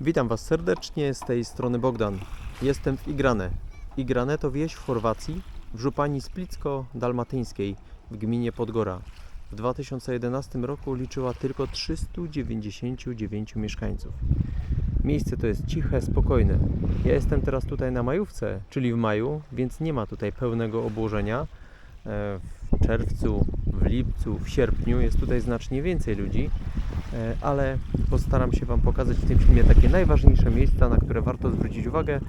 Witam Was serdecznie, z tej strony Bogdan. Jestem w Igrane. Igrane to wieś w Chorwacji, w żupani Splicko-Dalmatyńskiej w gminie Podgora. W 2011 roku liczyła tylko 399 mieszkańców. Miejsce to jest ciche, spokojne. Ja jestem teraz tutaj na majówce, czyli w maju, więc nie ma tutaj pełnego obłożenia. E, W czerwcu, w lipcu, w sierpniu jest tutaj znacznie więcej ludzi, ale postaram się Wam pokazać w tym filmie takie najważniejsze miejsca, na które warto zwrócić uwagę,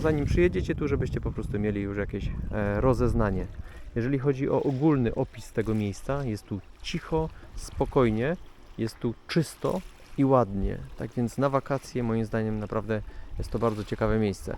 zanim przyjedziecie tu, żebyście po prostu mieli już jakieś e, rozeznanie. Jeżeli chodzi o ogólny opis tego miejsca, jest tu cicho, spokojnie, jest tu czysto i ładnie. Tak więc na wakacje moim zdaniem naprawdę jest to bardzo ciekawe miejsce.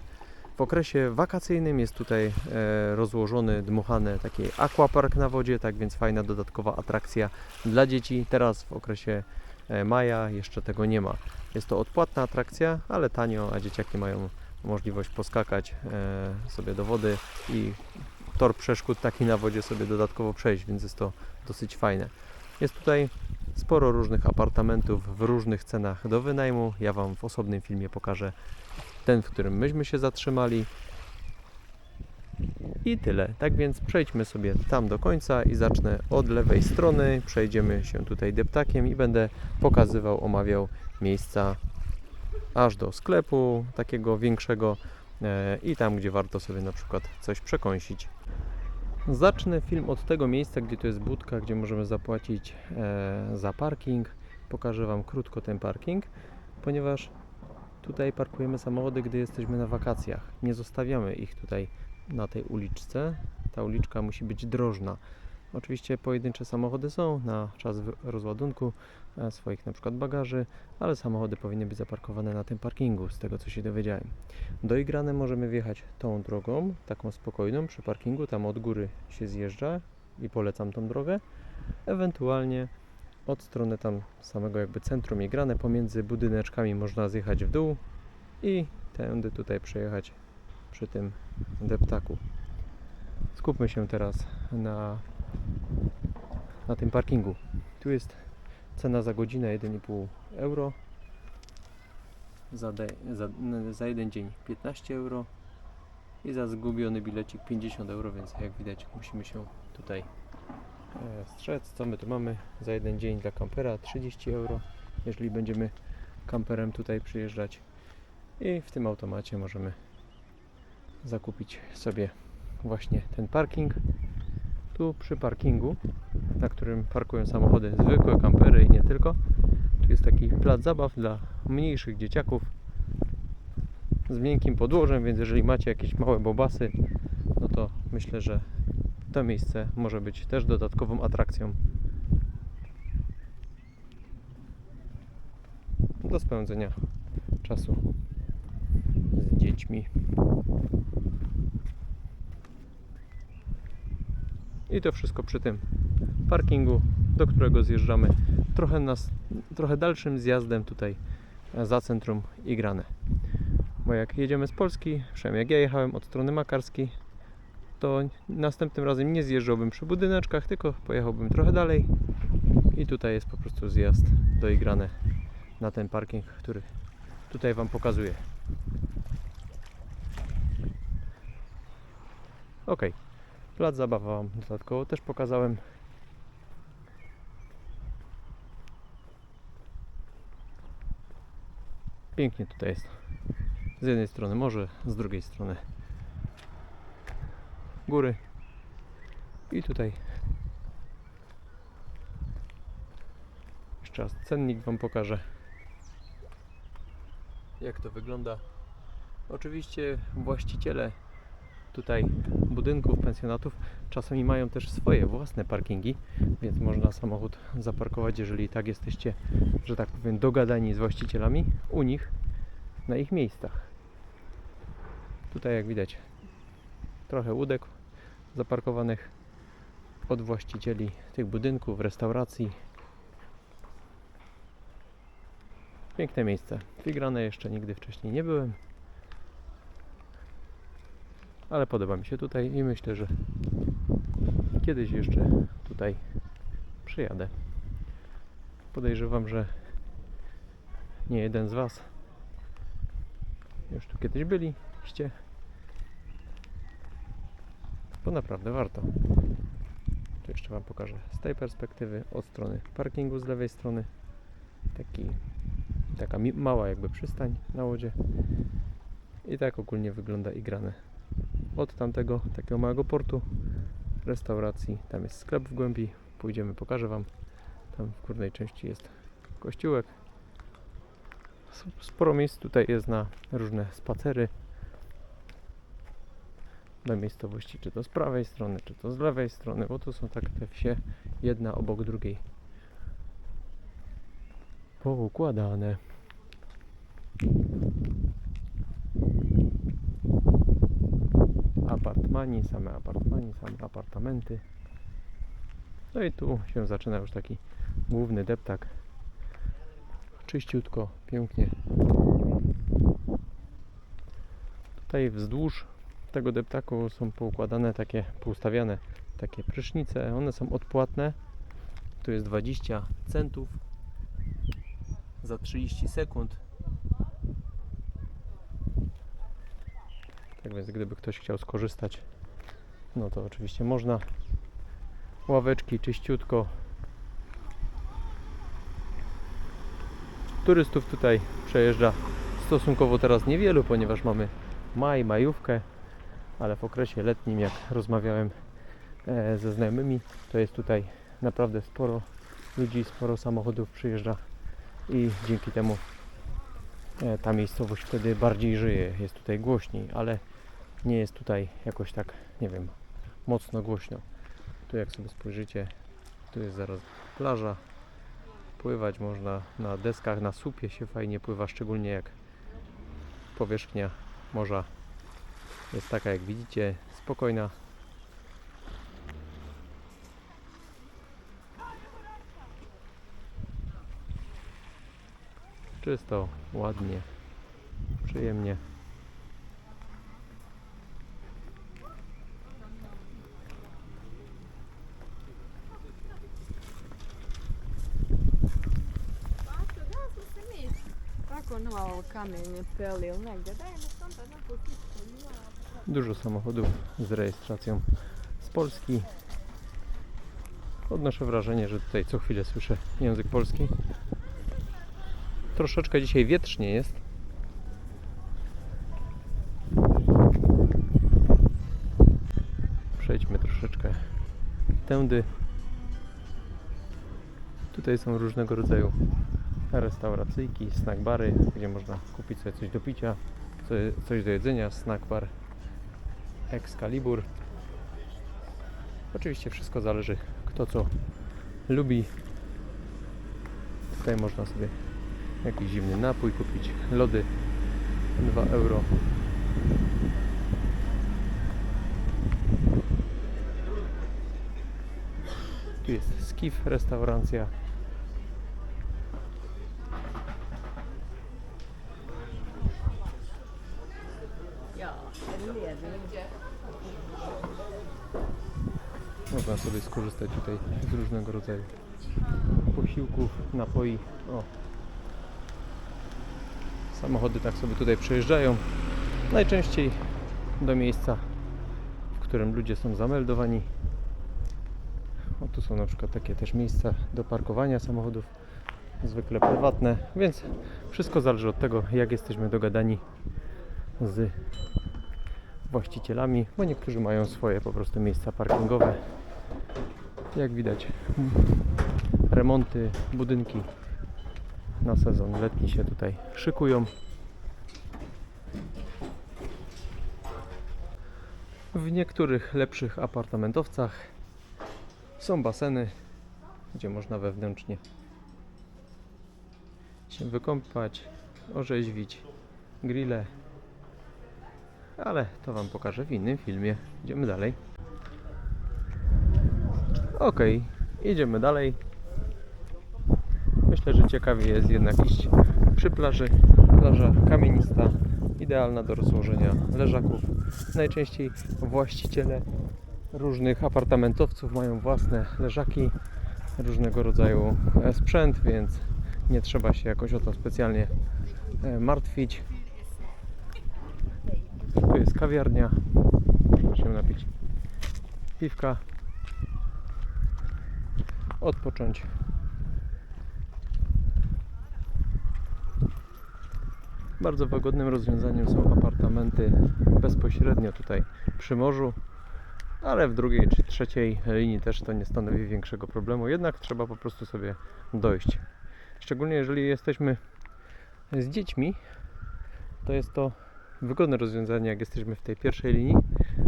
W okresie wakacyjnym jest tutaj e, rozłożony, dmuchany taki aquapark na wodzie, tak więc fajna dodatkowa atrakcja dla dzieci. Teraz w okresie e, maja jeszcze tego nie ma. Jest to odpłatna atrakcja, ale tanio, a dzieciaki mają możliwość poskakać e, sobie do wody i tor przeszkód taki na wodzie sobie dodatkowo przejść, więc jest to dosyć fajne. Jest tutaj sporo różnych apartamentów w różnych cenach do wynajmu. Ja Wam w osobnym filmie pokażę ten, w którym myśmy się zatrzymali. I tyle. Tak więc przejdźmy sobie tam do końca i zacznę od lewej strony. Przejdziemy się tutaj deptakiem i będę pokazywał, omawiał miejsca aż do sklepu takiego większego e, i tam, gdzie warto sobie na przykład coś przekąsić. Zacznę film od tego miejsca, gdzie to jest budka, gdzie możemy zapłacić e, za parking. Pokażę Wam krótko ten parking, ponieważ tutaj parkujemy samochody, gdy jesteśmy na wakacjach. Nie zostawiamy ich tutaj na tej uliczce. Ta uliczka musi być drożna. Oczywiście pojedyncze samochody są na czas rozładunku e, swoich na przykład bagaży, ale samochody powinny być zaparkowane na tym parkingu, z tego co się dowiedziałem. Do Igrane możemy wjechać tą drogą, taką spokojną przy parkingu, tam od góry się zjeżdża i polecam tą drogę. Ewentualnie od strony tam samego jakby centrum Igrane, pomiędzy budyneczkami można zjechać w dół i tędy tutaj przejechać przy tym deptaku. Skupmy się teraz na, na tym parkingu. Tu jest cena za godzinę 1,5 euro za, de, za, za jeden dzień 15 euro i za zgubiony bilecik 50 euro, więc jak widać musimy się tutaj strzec. Co my tu mamy za jeden dzień dla kampera? 30 euro, jeżeli będziemy kamperem tutaj przyjeżdżać. I w tym automacie możemy zakupić sobie właśnie ten parking. Tu przy parkingu, na którym parkują samochody zwykłe, kampery i nie tylko. Tu jest taki plac zabaw dla mniejszych dzieciaków z miękkim podłożem, więc jeżeli macie jakieś małe bobasy, no to myślę, że to miejsce może być też dodatkową atrakcją do spędzenia czasu z dziećmi. I to wszystko przy tym parkingu, do którego zjeżdżamy trochę, nas, trochę dalszym zjazdem tutaj e, za centrum Igrane. Bo jak jedziemy z Polski, przynajmniej jak ja jechałem od strony Makarskiej, to następnym razem nie zjeżdżałbym przy budyneczkach, tylko pojechałbym trochę dalej i tutaj jest po prostu zjazd do Igrane na ten parking, który tutaj Wam pokazuję. Ok, plac zabaw Wam dodatkowo też pokazałem. Pięknie tutaj jest. Z jednej strony morze, z drugiej strony góry. I tutaj jeszcze raz cennik Wam pokażę. Jak to wygląda. Oczywiście właściciele tutaj budynków, pensjonatów czasami mają też swoje własne parkingi, więc można samochód zaparkować, jeżeli tak jesteście, że tak powiem, dogadani z właścicielami u nich na ich miejscach. Tutaj jak widać trochę łódek zaparkowanych od właścicieli tych budynków, restauracji. Piękne miejsce. Figrane jeszcze nigdy wcześniej nie byłem. Ale podoba mi się tutaj i myślę, że kiedyś jeszcze tutaj przyjadę. Podejrzewam, że nie jeden z Was już tu kiedyś byliście, bo naprawdę warto. Tu jeszcze Wam pokażę z tej perspektywy, od strony parkingu z lewej strony. Taki, taka mała jakby przystań na łodzie. I tak ogólnie wygląda Igrane. Od tamtego takiego małego portu, restauracji, tam jest sklep w głębi, pójdziemy, pokażę Wam. Tam w górnej części jest kościółek. Sporo miejsc tutaj jest na różne spacery. Do miejscowości, czy to z prawej strony, czy to z lewej strony, bo tu są tak te wsie jedna obok drugiej poukładane. Apartmani, same apartmani, same apartamenty. No i tu się zaczyna już taki główny deptak. Czyściutko, pięknie. Tutaj wzdłuż tego deptaku są poukładane takie, poustawiane takie prysznice. One są odpłatne. Tu jest 20 centów za 30 sekund. Tak więc gdyby ktoś chciał skorzystać, no to oczywiście można. Ławeczki czyściutko. Turystów tutaj przejeżdża stosunkowo teraz niewielu, ponieważ mamy maj, majówkę, ale w okresie letnim, jak rozmawiałem e, ze znajomymi, to jest tutaj naprawdę sporo ludzi, sporo samochodów przyjeżdża i dzięki temu e, ta miejscowość wtedy bardziej żyje, jest tutaj głośniej, ale nie jest tutaj jakoś tak, nie wiem, mocno głośno. Tu jak sobie spojrzycie, tu jest zaraz plaża, pływać można na deskach, na słupie się fajnie pływa, szczególnie jak powierzchnia morza jest taka jak widzicie, spokojna. Czysto, ładnie, przyjemnie. Tako ovo kamenje peli ili negdje. Daj mi sam. Dużo samochodów z rejestracją z Polski. Odnoszę wrażenie, że tutaj co chwilę słyszę język polski. Troszeczkę dzisiaj wietrznie jest. Przejdźmy troszeczkę tędy. Tutaj są różnego rodzaju restauracyjki, snackbary, gdzie można kupić sobie coś do picia, co- coś do jedzenia, snack bar Excalibur. Oczywiście wszystko zależy kto co lubi. Tutaj można sobie jakiś zimny napój kupić, lody 2 euro. Tu jest Skif restauracja. Ja, är det ledning? Można sobie skorzystać tutaj z różnego rodzaju posiłków, napoi. O. Samochody tak sobie tutaj przejeżdżają. Najczęściej do miejsca, w którym ludzie są zameldowani. O, tu są na przykład takie też miejsca do parkowania samochodów, zwykle prywatne, więc wszystko zależy od tego, jak jesteśmy dogadani z właścicielami, bo niektórzy mają swoje po prostu miejsca parkingowe. Jak widać, remonty, budynki na sezon letni się tutaj szykują. W niektórych lepszych apartamentowcach są baseny, gdzie można wewnętrznie się wykąpać, orzeźwić, grille, ale to Wam pokażę w innym filmie. Idziemy dalej. Ok, idziemy dalej. Myślę, że ciekawie jest jednak iść przy plaży. Plaża kamienista, idealna do rozłożenia leżaków. Najczęściej właściciele różnych apartamentowców mają własne leżaki, różnego rodzaju e, sprzęt, więc nie trzeba się jakoś o to specjalnie e, martwić. Tu jest kawiarnia. Się napić piwka. Odpocząć. Bardzo wygodnym rozwiązaniem są apartamenty bezpośrednio tutaj przy morzu, ale w drugiej czy trzeciej linii też to nie stanowi większego problemu. Jednak trzeba po prostu sobie dojść. Szczególnie jeżeli jesteśmy z dziećmi, to jest to wygodne rozwiązanie, jak jesteśmy w tej pierwszej linii,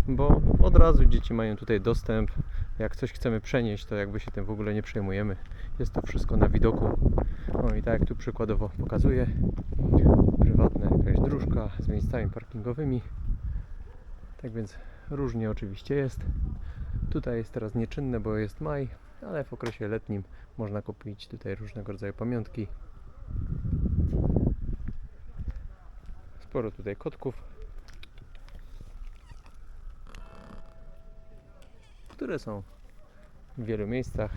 bo od razu dzieci mają tutaj dostęp. Jak coś chcemy przenieść, to jakby się tym w ogóle nie przejmujemy. Jest to wszystko na widoku. No i tak jak tu przykładowo pokazuję, prywatna jakaś dróżka z miejscami parkingowymi. Tak więc różnie oczywiście jest. Tutaj jest teraz nieczynne, bo jest maj, ale w okresie letnim można kupić tutaj różnego rodzaju pamiątki. Sporo tutaj kotków, które są w wielu miejscach.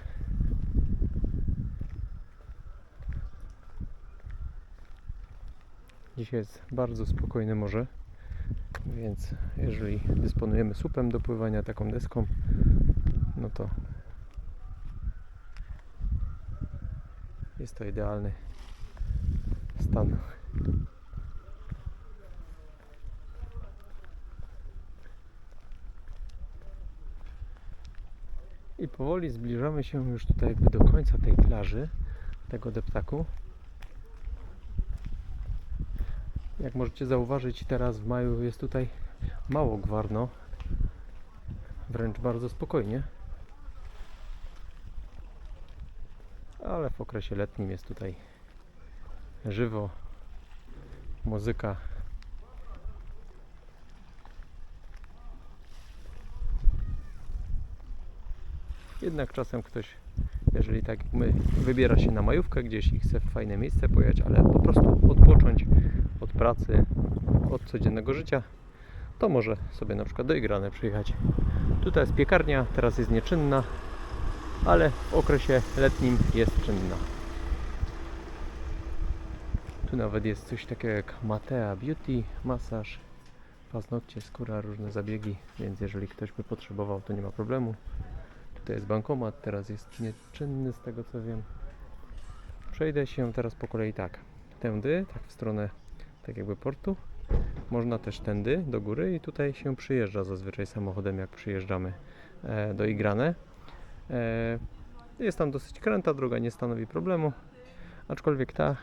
Dzisiaj jest bardzo spokojne morze, więc jeżeli dysponujemy słupem do pływania, taką deską, no to jest to idealny stan. I powoli zbliżamy się już tutaj jakby do końca tej plaży, tego deptaku. Jak możecie zauważyć, teraz w maju jest tutaj mało gwarno, wręcz bardzo spokojnie. Ale w okresie letnim jest tutaj żywo, muzyka. Jednak czasem ktoś, jeżeli tak jak my, wybiera się na majówkę gdzieś i chce w fajne miejsce pojechać, ale po prostu odpocząć od pracy, od codziennego życia, to może sobie na przykład do Igrane przyjechać. Tutaj jest piekarnia, teraz jest nieczynna, ale w okresie letnim jest czynna. Tu nawet jest coś takiego jak Matea Beauty, masaż, paznokcie, skóra, różne zabiegi, więc jeżeli ktoś by potrzebował, to nie ma problemu. Tutaj jest bankomat, teraz jest nieczynny z tego co wiem. Przejdę się teraz po kolei tak. Tędy, tak w stronę tak jakby portu. Można też tędy do góry i tutaj się przyjeżdża zazwyczaj samochodem jak przyjeżdżamy e, do Igrane. E, jest tam dosyć kręta, droga nie stanowi problemu. Aczkolwiek ta,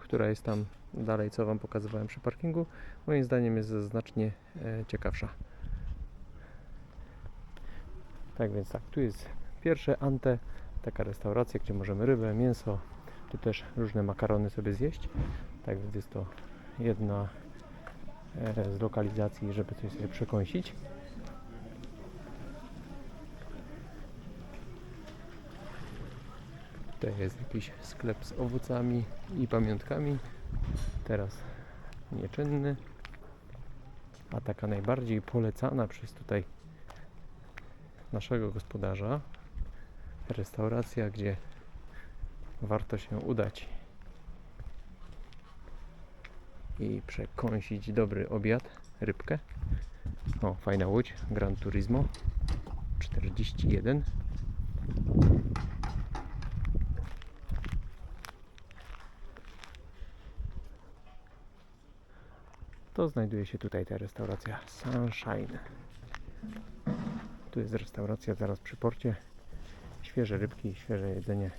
która jest tam dalej, co Wam pokazywałem przy parkingu, moim zdaniem jest znacznie e, ciekawsza. Tak więc tak, tu jest pierwsze ante, taka restauracja, gdzie możemy rybę, mięso, tu też różne makarony sobie zjeść. Tak więc jest to jedna e, z lokalizacji, żeby coś sobie przekąsić. Tutaj jest jakiś sklep z owocami i pamiątkami. Teraz nieczynny. A taka najbardziej polecana przez tutaj naszego gospodarza restauracja, gdzie warto się udać i przekąsić dobry obiad, rybkę. O, fajna łódź, Gran Turismo 41. To znajduje się tutaj ta restauracja Sunshine. Tu jest restauracja zaraz przy porcie. Świeże rybki, świeże jedzenie.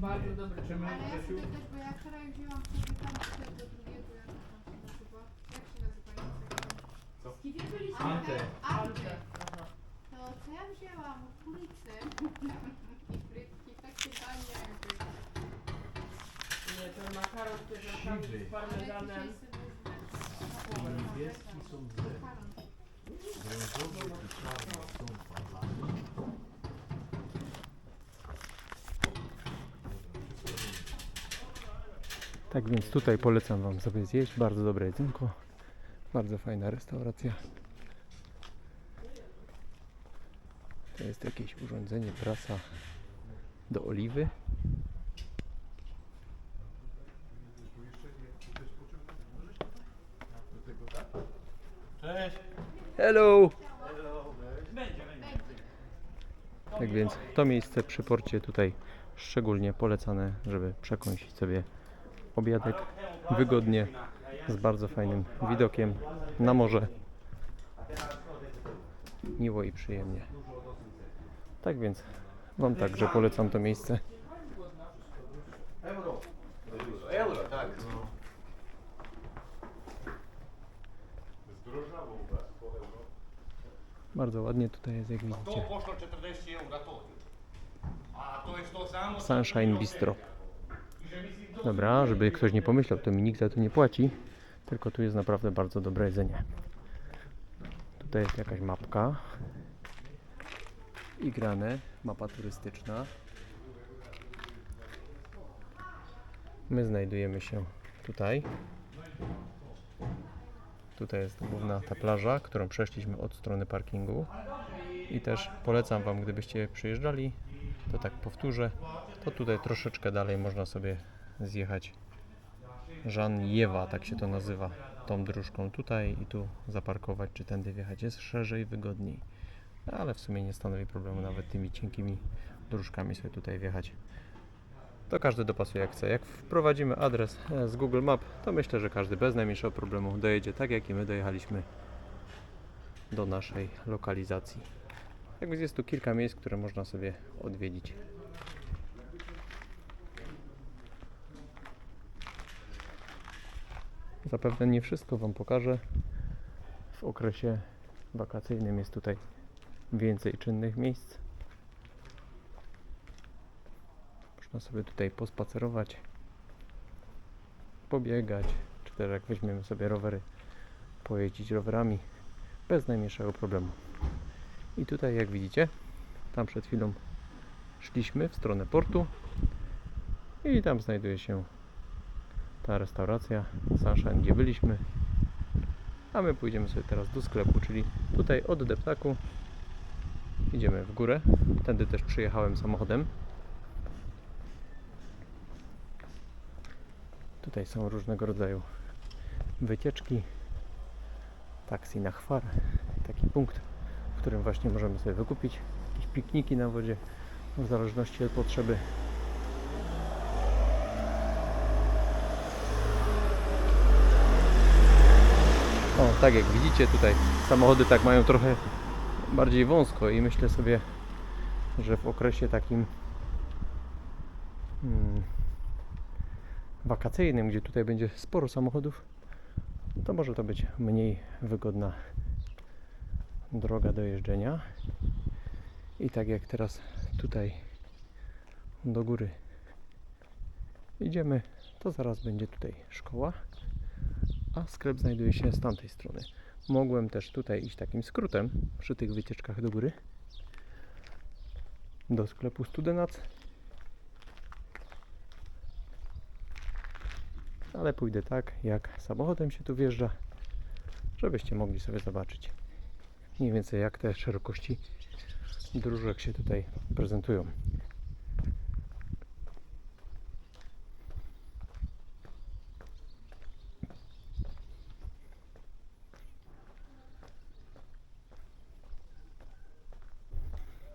Bardzo dobry. Ale ja sobie też, bo ja wczoraj wzięłam sobie tam do drugiego, jak to tam się nazywa? Jak się nazywa Instagram? Z kim byliśmy? Ante. Ante. Aha. To co ja wzięłam? Kulicę i frytki, takie danie jakby. Nie, ten makaron z pierzonkami z Ale parmezanem. dzisiaj sobie wezmę. Niebieski są Makaron. brązowy i czarny są falami. Tak więc tutaj polecam Wam sobie zjeść. Bardzo dobre jedzonko. Bardzo fajna restauracja. To jest jakieś urządzenie, prasa do oliwy. Cześć. Hello! Tak więc to miejsce przy porcie tutaj szczególnie polecane, żeby przekąsić sobie obiadek wygodnie z bardzo fajnym widokiem na morze. Miło i przyjemnie. Tak więc Wam także polecam to miejsce. Euro. Euro, tak. Euro. Bardzo ładnie tutaj jest, jak widzicie. poszło 40 euro to. A to jest to samo. co Sunshine Bistro. Dobra, żeby ktoś nie pomyślał, to mi nikt za to nie płaci, tylko tu jest naprawdę bardzo dobre jedzenie. Tutaj jest jakaś mapka i grane, mapa turystyczna. My znajdujemy się tutaj. Tutaj jest główna ta plaża, którą przeszliśmy od strony parkingu. I też polecam Wam, gdybyście przyjeżdżali, to tak powtórzę, to tutaj troszeczkę dalej można sobie zjechać Żaniewa, tak się to nazywa, tą dróżką tutaj i tu zaparkować, czy tędy wjechać. Jest szerzej, wygodniej. Ale w sumie nie stanowi problemu nawet tymi cienkimi dróżkami sobie tutaj wjechać. To każdy dopasuje jak chce. Jak wprowadzimy adres e, z Google Map, to myślę, że każdy bez najmniejszego problemu dojedzie tak, jak i my dojechaliśmy do naszej lokalizacji. Tak więc jest tu kilka miejsc, które można sobie odwiedzić. Zapewne nie wszystko Wam pokażę. W okresie wakacyjnym jest tutaj więcej czynnych miejsc. Można sobie tutaj pospacerować, pobiegać, czy też jak weźmiemy sobie rowery, pojeździć rowerami bez najmniejszego problemu. I tutaj jak widzicie, tam przed chwilą szliśmy w stronę portu i tam znajduje się ta restauracja Sunshine, gdzie byliśmy. A my pójdziemy sobie teraz do sklepu, czyli tutaj od deptaku idziemy w górę. Tędy też przyjechałem samochodem. Tutaj są różnego rodzaju wycieczki. Taksi na chwar. Taki punkt, w którym właśnie możemy sobie wykupić jakieś pikniki na wodzie w zależności od potrzeby. O, tak jak widzicie tutaj samochody tak mają trochę bardziej wąsko i myślę sobie, że w okresie takim mm, wakacyjnym, gdzie tutaj będzie sporo samochodów, to może to być mniej wygodna droga do jeżdżenia. I tak jak teraz tutaj do góry idziemy, to zaraz będzie tutaj szkoła a sklep znajduje się z tamtej strony. Mogłem też tutaj iść takim skrótem przy tych wycieczkach do góry do sklepu Studenac. Ale pójdę tak, jak samochodem się tu wjeżdża, żebyście mogli sobie zobaczyć mniej więcej jak te szerokości dróżek się tutaj prezentują.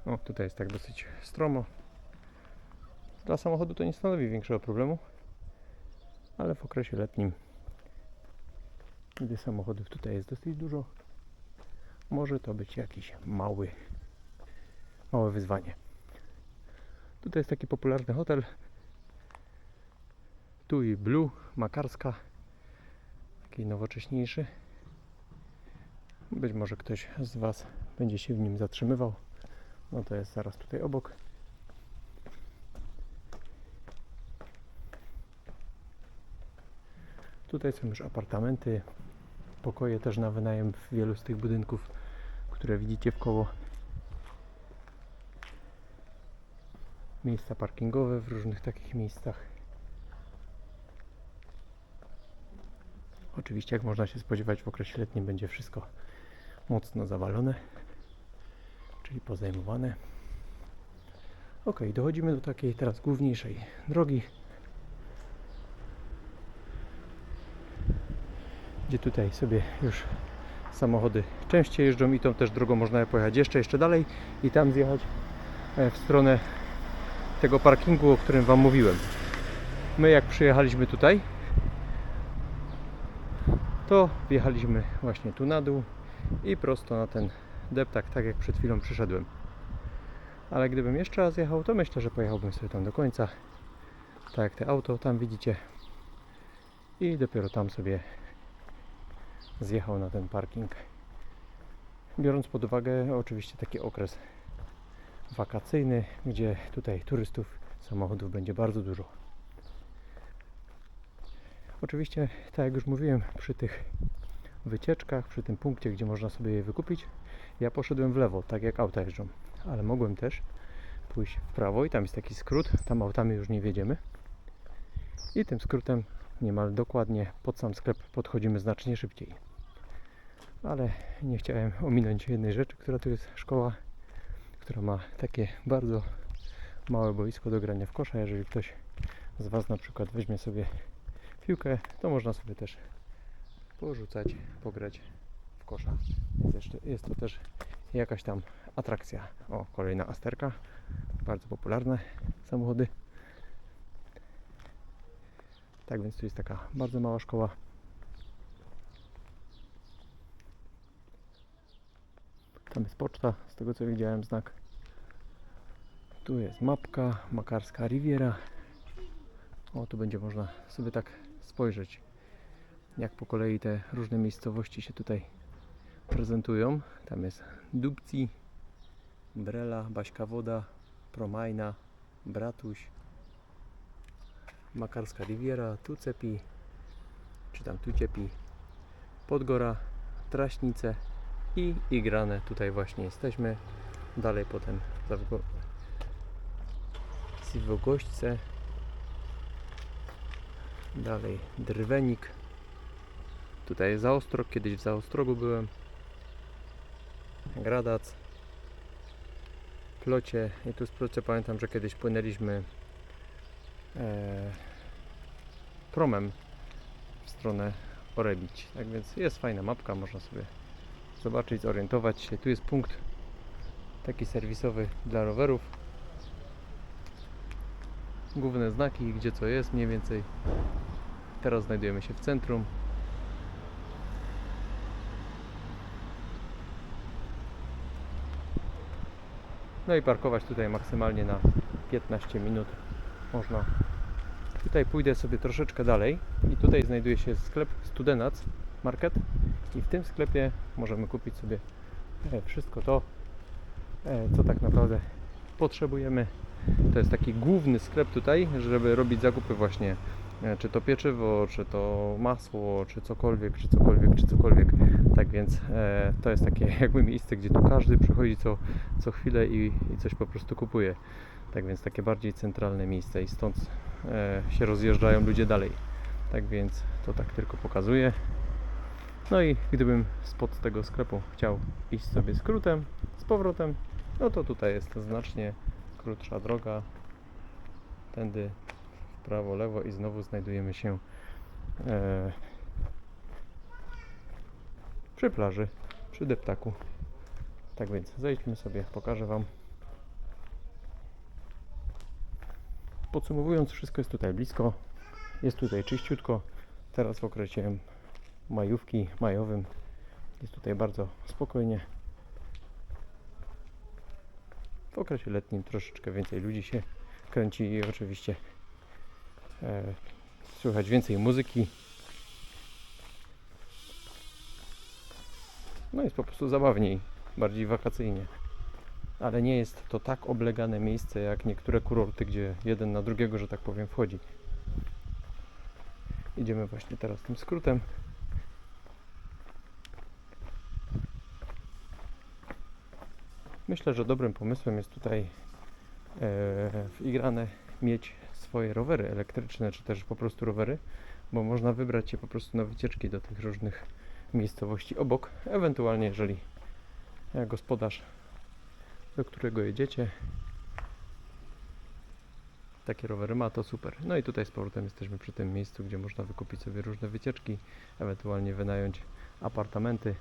O, tutaj jest tak dosyć stromo. Dla samochodu to nie stanowi większego problemu, ale w okresie letnim, gdy samochodów tutaj jest dosyć dużo, może to być jakiś mały, małe wyzwanie. Tutaj jest taki popularny hotel. Tu i Blue, Makarska, taki nowocześniejszy. Być może ktoś z Was będzie się w nim zatrzymywał. No to jest zaraz tutaj obok. Tutaj są już apartamenty, pokoje też na wynajem w wielu z tych budynków, które widzicie w koło. Miejsca parkingowe w różnych takich miejscach. Oczywiście, jak można się spodziewać, w okresie letnim będzie wszystko mocno zawalone czyli pozajmowane. Ok, dochodzimy do takiej teraz główniejszej drogi, gdzie tutaj sobie już samochody częściej jeżdżą i tą też drogą można pojechać jeszcze, jeszcze dalej i tam zjechać e, w stronę tego parkingu, o którym Wam mówiłem. My jak przyjechaliśmy tutaj, to wjechaliśmy właśnie tu na dół i prosto na ten deptak, tak jak przed chwilą przyszedłem. Ale gdybym jeszcze raz jechał, to myślę, że pojechałbym sobie tam do końca, tak jak te auto tam widzicie i dopiero tam sobie zjechał na ten parking. Biorąc pod uwagę oczywiście taki okres wakacyjny, gdzie tutaj turystów, samochodów będzie bardzo dużo. Oczywiście, tak jak już mówiłem, przy tych wycieczkach, przy tym punkcie, gdzie można sobie je wykupić, ja poszedłem w lewo, tak jak auta jeżdżą, ale mogłem też pójść w prawo i tam jest taki skrót, tam autami już nie wiedziemy. I tym skrótem niemal dokładnie pod sam sklep podchodzimy znacznie szybciej. Ale nie chciałem ominąć jednej rzeczy, która tu jest szkoła, która ma takie bardzo małe boisko do grania w kosza. Jeżeli ktoś z Was na przykład weźmie sobie piłkę, to można sobie też porzucać, pograć kosza. Więc jeszcze jest to też jakaś tam atrakcja. O, kolejna Asterka, bardzo popularne samochody. Tak więc tu jest taka bardzo mała szkoła. Tam jest poczta, z tego co widziałem znak. Tu jest mapka, Makarska Riviera. O, tu będzie można sobie tak spojrzeć, jak po kolei te różne miejscowości się tutaj prezentują. Tam jest Dubci, Brela, Baśka Woda, Promajna, Bratuś, Makarska Riviera, Tucepi, czy tam Tuciepi, Podgora, Traśnice i Igrane. Tutaj właśnie jesteśmy. Dalej potem. Siwogośce, dalej Drwenik. Tutaj Zaostrog, kiedyś w Zaostrogu byłem. Gradac, Plocie i tu z Plocie pamiętam, że kiedyś płynęliśmy e, promem w stronę Orebić. Tak więc jest fajna mapka, można sobie zobaczyć, zorientować się. Tu jest punkt taki serwisowy dla rowerów. Główne znaki, gdzie co jest mniej więcej. Teraz znajdujemy się w centrum. No i parkować tutaj maksymalnie na 15 minut można. Tutaj pójdę sobie troszeczkę dalej i tutaj znajduje się sklep Studenac Market i w tym sklepie możemy kupić sobie e, wszystko to, e, co tak naprawdę potrzebujemy. To jest taki główny sklep tutaj, żeby robić zakupy właśnie czy to pieczywo, czy to masło, czy cokolwiek, czy cokolwiek, czy cokolwiek. Tak więc e, to jest takie jakby miejsce, gdzie tu każdy przychodzi co, co chwilę i, i coś po prostu kupuje. Tak więc takie bardziej centralne miejsce i stąd e, się rozjeżdżają ludzie dalej. Tak więc to tak tylko pokazuje. No i gdybym spod tego sklepu chciał iść sobie skrótem, z powrotem, no to tutaj jest znacznie krótsza droga. Tędy prawo, lewo i znowu znajdujemy się e, przy plaży, przy deptaku. Tak więc zejdźmy sobie, pokażę Wam. Podsumowując, wszystko jest tutaj blisko. Jest tutaj czyściutko. Teraz w okresie majówki, majowym jest tutaj bardzo spokojnie. W okresie letnim troszeczkę więcej ludzi się kręci i oczywiście słychać więcej muzyki. No jest po prostu zabawniej, bardziej wakacyjnie. Ale nie jest to tak oblegane miejsce jak niektóre kurorty, gdzie jeden na drugiego, że tak powiem, wchodzi. Idziemy właśnie teraz tym skrótem. Myślę, że dobrym pomysłem jest tutaj e, w Igrane mieć swoje rowery elektryczne, czy też po prostu rowery, bo można wybrać się po prostu na wycieczki do tych różnych miejscowości obok. Ewentualnie, jeżeli e, gospodarz do którego jedziecie. Takie rowery ma, to super. No i tutaj z powrotem jesteśmy przy tym miejscu, gdzie można wykupić sobie różne wycieczki, ewentualnie wynająć apartamenty.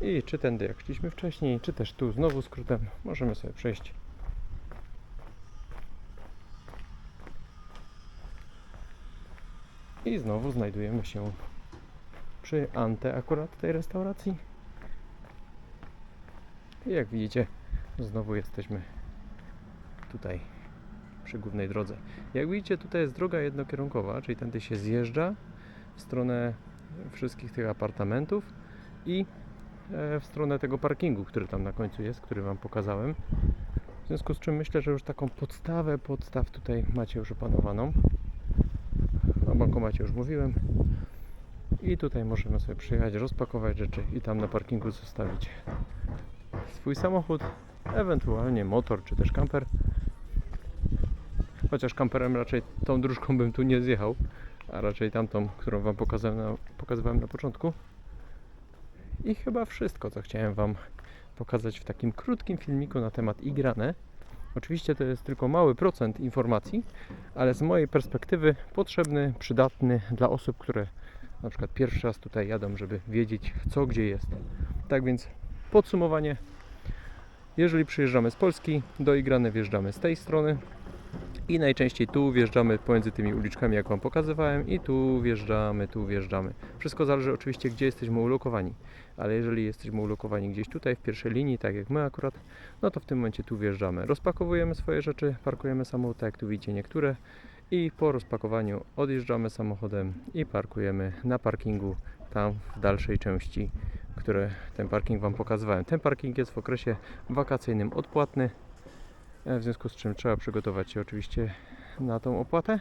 I czy tędy jak szliśmy wcześniej, czy też tu znowu skrótem, możemy sobie przejść. I znowu znajdujemy się przy Ante akurat tej restauracji. I jak widzicie, znowu jesteśmy tutaj przy głównej drodze. Jak widzicie, tutaj jest droga jednokierunkowa, czyli tędy się zjeżdża w stronę wszystkich tych apartamentów i e, w stronę tego parkingu, który tam na końcu jest, który Wam pokazałem. W związku z czym myślę, że już taką podstawę podstaw tutaj macie już opanowaną. Bankomacie już mówiłem. I tutaj możemy sobie przyjechać, rozpakować rzeczy i tam na parkingu zostawić swój samochód, ewentualnie motor czy też kamper. Chociaż kamperem raczej tą dróżką bym tu nie zjechał, a raczej tamtą, którą Wam pokazałem na, pokazywałem na początku. I chyba wszystko, co chciałem Wam pokazać w takim krótkim filmiku na temat Igrane. Oczywiście to jest tylko mały procent informacji, ale z mojej perspektywy potrzebny, przydatny dla osób, które na przykład pierwszy raz tutaj jadą, żeby wiedzieć co gdzie jest. Tak więc podsumowanie. Jeżeli przyjeżdżamy z Polski, do Igrany wjeżdżamy z tej strony i najczęściej tu wjeżdżamy pomiędzy tymi uliczkami, jak Wam pokazywałem i tu wjeżdżamy, tu wjeżdżamy. Wszystko zależy oczywiście, gdzie jesteśmy ulokowani, ale jeżeli jesteśmy ulokowani gdzieś tutaj w pierwszej linii, tak jak my akurat, no to w tym momencie tu wjeżdżamy. Rozpakowujemy swoje rzeczy, parkujemy samochód, tak jak tu widzicie niektóre i po rozpakowaniu odjeżdżamy samochodem i parkujemy na parkingu tam w dalszej części, które ten parking Wam pokazywałem. Ten parking jest w okresie wakacyjnym odpłatny, w związku z czym trzeba przygotować się oczywiście na tą opłatę,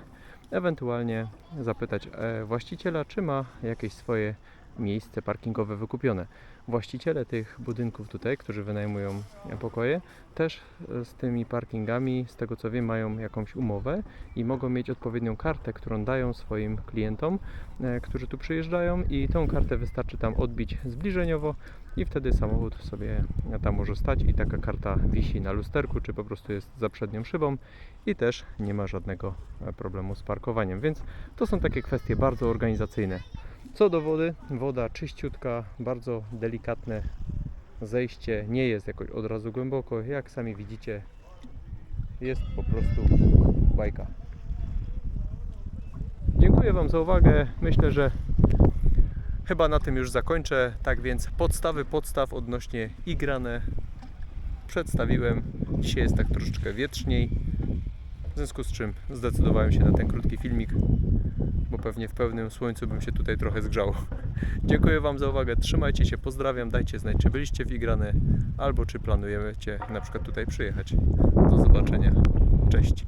ewentualnie zapytać e, właściciela, czy ma jakieś swoje miejsce parkingowe wykupione. Właściciele tych budynków tutaj, którzy wynajmują pokoje, też e, z tymi parkingami, z tego co wiem, mają jakąś umowę i mogą mieć odpowiednią kartę, którą dają swoim klientom, e, którzy tu przyjeżdżają i tą kartę wystarczy tam odbić zbliżeniowo i wtedy samochód sobie tam może stać i taka karta wisi na lusterku, czy po prostu jest za przednią szybą i też nie ma żadnego e, problemu z parkowaniem, więc to są takie kwestie bardzo organizacyjne. Co do wody, woda czyściutka, bardzo delikatne zejście, nie jest jakoś od razu głęboko, jak sami widzicie jest po prostu bajka. Dziękuję Wam za uwagę, myślę, że chyba na tym już zakończę, tak więc podstawy podstaw odnośnie igrane przedstawiłem, dzisiaj jest tak troszeczkę wietrzniej, w związku z czym zdecydowałem się na ten krótki filmik, pewnie w pełnym słońcu bym się tutaj trochę zgrzał. Dziękuję Wam za uwagę, trzymajcie się, pozdrawiam, dajcie znać, czy byliście w Igrane, albo czy planujecie na przykład tutaj przyjechać. Do zobaczenia, cześć.